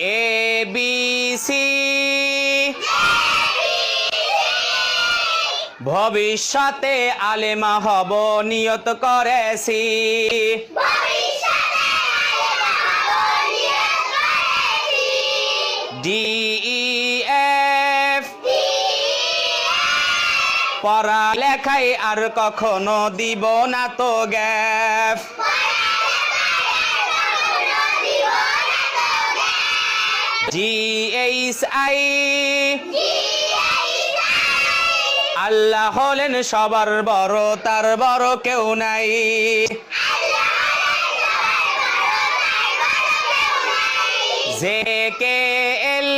A B C ভবিষ্যতে আলেমা হব, নিয়ত করেছি। ডি ই এফ পড়ালেখায় আর কখনো দিব না তো গ্যাপ জি এইচ আই আল্লাহ হলেন সবার বড় তার বড় কেউ নাই। J K L.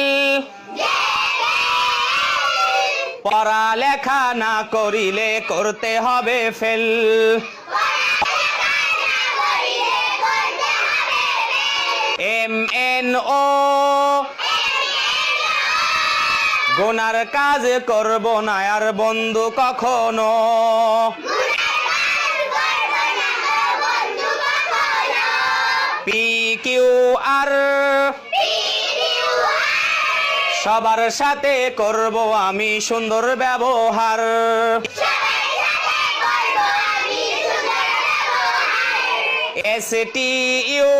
পড়ালেখা না করিলে করতে হবে ফেল। এম এন ও গোনার কাজ করব না আর বন্ধু কখনো। পি কিউ আর সবার সাথে করব আমি সুন্দর ব্যবহার। এস টি ইউ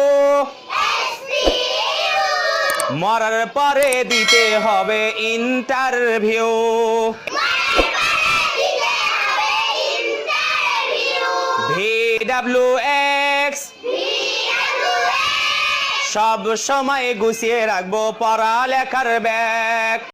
মরার পরে দিতে হবে ইন্টারভিউ এক্স সব সময় গুছিয়ে রাখব পড়ালেখার ব্যাগ।